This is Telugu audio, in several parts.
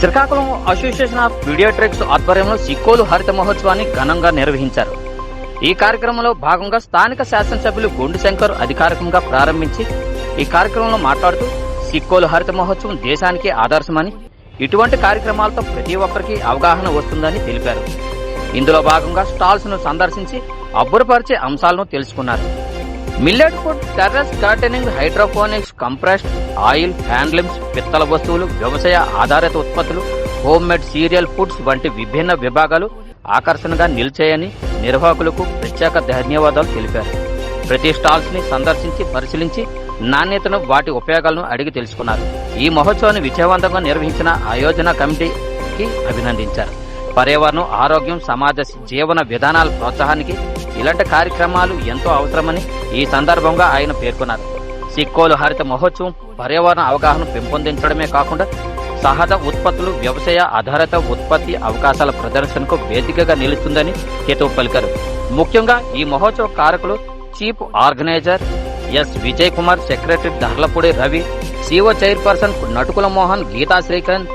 శ్రీకాకుళం అసోసియేషన్ ఆఫ్ పీడియాట్రిక్స్ ఆధ్వర్యంలో సిక్కోలు హరిత మహోత్సవాన్ని ఘనంగా నిర్వహించారు. ఈ కార్యక్రమంలో భాగంగా స్థానిక శాసనసభ్యులు గుండు శంకర్ అధికారికంగా ప్రారంభించి ఈ కార్యక్రమంలో మాట్లాడుతూ సిక్కోలు హరిత మహోత్సవం దేశానికి ఆదర్శమని ఇటువంటి కార్యక్రమాలతో ప్రతి ఒక్కరికి అవగాహన వస్తుందని తెలిపారు. ఇందులో భాగంగా స్టాల్స్ను సందర్శించి అబ్బురపరిచే అంశాలను తెలుసుకున్నారు. Millet food terrace gardening hydroponics compressed oil handlooms పిత్తల వస్తువులు వ్యవసాయ ఆధారిత ఉత్పత్తులు హోమ్ మేడ్ సీరియల్ ఫుడ్స్ వంటి విభిన్న విభాగాలు ఆకర్షణగా నిలిచాయని నిర్వాహకులకు ప్రత్యేక ధన్యవాదాలు తెలిపారు. ప్రతి స్టాల్స్ని సందర్శించి పరిశీలించి నాణ్యతను వాటి ఉపయోగాలను అడిగి తెలుసుకున్నారు. ఈ మహోత్సవాన్ని విజయవంతంగా నిర్వహించిన ఆయోజన కమిటీకి అభినందించారు. పర్యావరణం ఆరోగ్యం సమాజ జీవన విధానాల ప్రోత్సాహానికి ఇలాంటి కార్యక్రమాలు ఎంతో అవసరమని ఈ సందర్భంగా ఆయన పేర్కొన్నారు. సిక్కోలు హరిత మహోత్సవం పర్యావరణ అవగాహన పెంపొందించడమే కాకుండా సహజ ఉత్పత్తులు వ్యవసాయ ఆధారిత ఉత్పత్తి అవకాశాల ప్రదర్శనకు వేదికగా నిలుస్తుందని హితవు పలికారు. ముఖ్యంగా ఈ మహోత్సవ కారకులు chief organizer S Vijay Kumar secretary Darlapudi Ravi CO chairperson Natukula Mohan Geetha Srikanth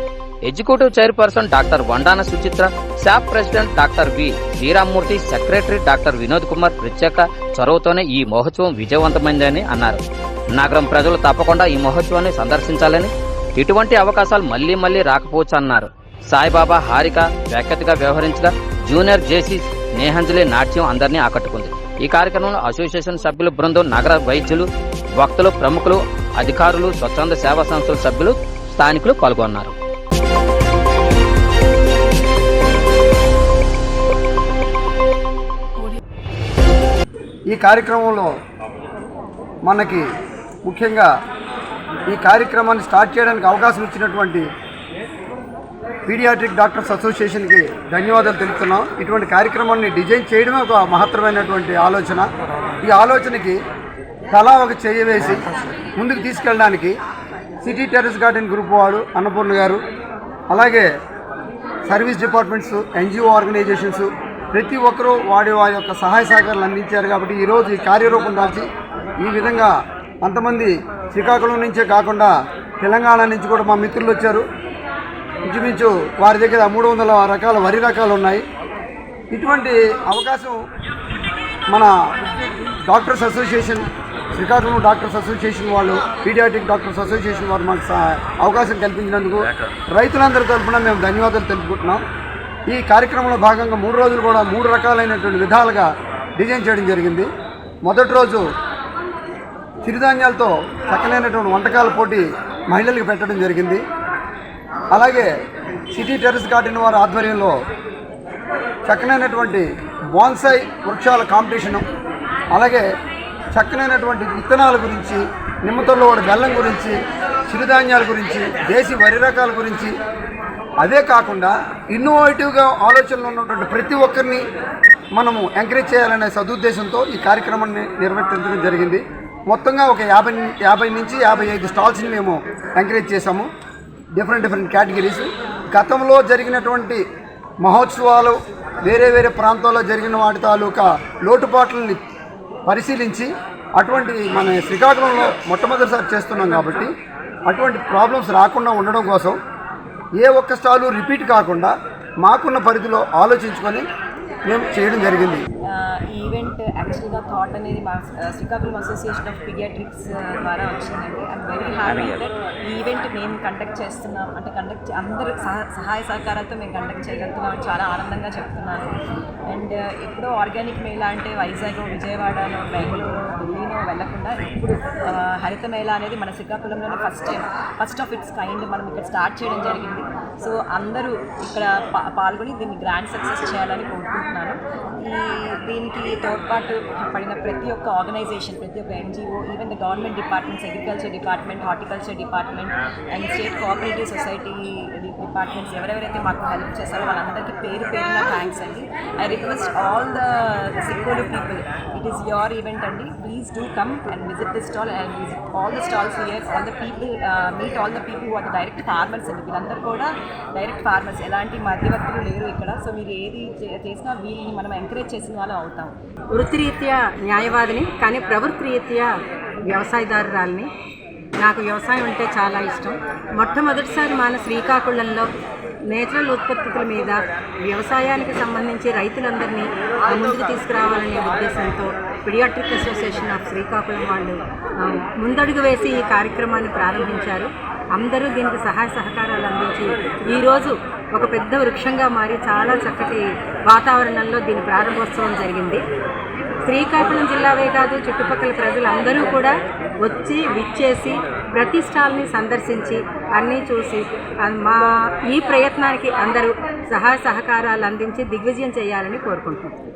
executive chairperson doctor Vandana Suchitra SAAP president doctor V Sriramamurthy secretary doctor Vinod Kumar ప్రత్యేక చొరవతోనే ఈ మహోత్సవం విజయవంతమైందని అన్నారు. నగరం ప్రజలు తప్పకుండా ఈ మహోత్సవాన్ని సందర్శించాలని ఇటువంటి అవకాశాలు మళ్ళీ మళ్ళీ రాకపోవచ్చు అన్నారు సాయిబాబా హారిక వ్యాఖ్యతగా వ్యవహరించగా జూనియర్ జేసీ నేహంజలి నాట్యం అందరినీ ఆకట్టుకుంది. ఈ కార్యక్రమంలో అసోసియేషన్ సభ్యుల బృందం నగర వైద్యులు వక్తలు ప్రముఖులు అధికారులు స్వచ్ఛంద సేవా సంస్థల సభ్యులు స్థానికులు పాల్గొన్నారు. ఈ కార్యక్రమంలో మనకి ముఖ్యంగా ఈ కార్యక్రమాన్ని స్టార్ట్ చేయడానికి అవకాశం ఇచ్చినటువంటి పీడియాట్రిక్ డాక్టర్స్ అసోసియేషన్కి ధన్యవాదాలు తెలుపుతున్నాం. ఇటువంటి కార్యక్రమాన్ని డిజైన్ చేయడమే ఒక మహత్తరమైనటువంటి ఆలోచన. ఈ ఆలోచనకి తలా ఒక చేయవేసి ముందుకు తీసుకెళ్ళడానికి సిటీ టెర్రస్ గార్డెన్ గ్రూప్ వాడు అన్నపూర్ణ గారు అలాగే సర్వీస్ డిపార్ట్మెంట్స్ ఎన్జిఓ ఆర్గనైజేషన్స్ ప్రతి ఒక్కరూ వాడి వారి యొక్క సహాయ సహకారాలు అందించారు కాబట్టి ఈరోజు ఈ కార్యరూపం దాల్చి ఈ విధంగా అంతమంది శ్రీకాకుళం నుంచే కాకుండా తెలంగాణ నుంచి కూడా మా మిత్రులు వచ్చారు. ఇంచుమించు వారి దగ్గర మూడు వందల రకాల వరి రకాలు ఉన్నాయి. ఇటువంటి అవకాశం మన doctors association Srikakulam doctors association వాళ్ళు పీడియాటిక్ డాక్టర్స్ అసోసియేషన్ వారు మాకు అవకాశం కల్పించినందుకు రైతులందరి తరఫున మేము ధన్యవాదాలు తెలుపుకుంటున్నాం. ఈ కార్యక్రమంలో భాగంగా మూడు రోజులు కూడా మూడు రకాలైనటువంటి విధాలుగా డిజైన్ చేయడం జరిగింది. మొదటి రోజు చిరుధాన్యాలతో చక్కనైనటువంటి వంటకాల పోటీ మహిళలకు పెట్టడం జరిగింది. అలాగే సిటీ టెర్రస్ గార్డెన్ వారి ఆధ్వర్యంలో చక్కనైనటువంటి బోన్సాయి వృక్షాల కాంపిటీషను అలాగే చక్కనైనటువంటి విత్తనాల గురించి నిమ్మతోళ్ళు వాడి బెల్లం గురించి చిరుధాన్యాల గురించి దేశీ వరి రకాల గురించి అదే కాకుండా ఇన్నోవేటివ్గా ఆలోచనలు ఉన్నటువంటి ప్రతి ఒక్కరిని మనము ఎంకరేజ్ చేయాలనే సదుద్దేశంతో ఈ కార్యక్రమాన్ని నిర్వర్తించడం జరిగింది. మొత్తంగా ఒక యాభై యాభై నుంచి యాభై ఐదు స్టాల్స్ని మేము ఎంకరేజ్ చేశాము. Different different categories. గతంలో జరిగినటువంటి మహోత్సవాలు వేరే వేరే ప్రాంతాల్లో జరిగిన వాటి తాలూకా లోటుపాట్లని పరిశీలించి అటువంటి మన శ్రీకాకుళంలో మొట్టమొదటిసారి చేస్తున్నాం కాబట్టి అటువంటి ప్రాబ్లమ్స్ రాకుండా ఉండడం కోసం ఏ ఒక్క స్టాలు రిపీట్ కాకుండా మాకున్న పరిధిలో ఆలోచించుకొని మేము చేయడం జరిగింది. యాక్చువల్గా థాట్ అనేది మా ఆ, శ్రీకాకుళం అసోసియేషన్ ఆఫ్ పీడియాట్రిక్స్ ద్వారా వచ్చిందండి. ఐఎమ్ వెరీ హ్యాపీ దట్ ఈ ఈవెంట్ మేము కండక్ట్ చేస్తున్నాం. అంటే కండక్ట్ అందరు సహ- సహాయ సహకారాలతో మేము కండక్ట్ చేయగలుగుతున్నాం చాలా ఆనందంగా చెప్తున్నాను. అండ్ ఎప్పుడో ఆర్గానిక్ మేళా అంటే వైజాగ్ విజయవాడలో బెంగళూరు ఢిల్లీనో వెళ్ళకుండా ఇప్పుడు హరిత మేళ అనేది మన శ్రీకాకుళంలోనే first time first of its kind మనం ఇక్కడ స్టార్ట్ చేయడం జరిగింది. సో అందరూ ఇక్కడ పాల్గొని దీన్ని గ్రాండ్ సక్సెస్ చేయాలని కోరుకుంటున్నాను. ఈ దీనికి తోడ్పాటు పడిన ప్రతి ఒక్క ఆర్గనైజేషన్ ప్రతి ఒక్క NGO even the government departments agriculture department horticulture department and state cooperative society departments ఎవరెవరైతే మాకు హెల్ప్ చేస్తారో వాళ్ళందరికీ పేరు పేరున థ్యాంక్స్ అండి. I request all the Sikkolu people it is your event అండి. Please do come and visit and visit and visit all here, all the people, the people meet all the people are the direct farmers అండి వీళ్ళందరూ కూడా డైరెక్ట్ ఫార్మర్స్ ఎలాంటి మధ్యవర్తులు లేరు ఇక్కడ. సో మీరు ఏది చేసినా వీళ్ళని మనం ఎంకరేజ్ చేసిన వాళ్ళు అవుతాం. వృత్తిరీత్యా న్యాయవాదిని కానీ ప్రవృత్తి రీత్యా వ్యవసాయదారురాల్ని. నాకు వ్యవసాయం అంటే చాలా ఇష్టం. మొట్టమొదటిసారి మన శ్రీకాకుళంలో నేచురల్ ఉత్పత్తుల మీద వ్యవసాయానికి సంబంధించి రైతులందరినీ ముందుకు తీసుకురావాలనే ఉద్దేశంతో పిడియాట్రిక్ అసోసియేషన్ ఆఫ్ శ్రీకాకుళం వాళ్ళు ముందడుగు వేసి ఈ కార్యక్రమాన్ని ప్రారంభించారు. అందరూ దీనికి సహాయ సహకారాలు అందించి ఈరోజు ఒక పెద్ద వృక్షంగా మారి చాలా చక్కటి వాతావరణంలో దీని ప్రారంభోత్సవం జరిగింది. శ్రీకాకుళం జిల్లావే కాదు చుట్టుపక్కల ప్రజలందరూ కూడా వచ్చి విచ్చేసి ప్రతి స్టాల్ని సందర్శించి అన్నీ చూసి మా ఈ ప్రయత్నానికి అందరూ సహాయ సహకారాలు అందించి దిగ్విజయం చేయాలని కోరుకుంటున్నాం.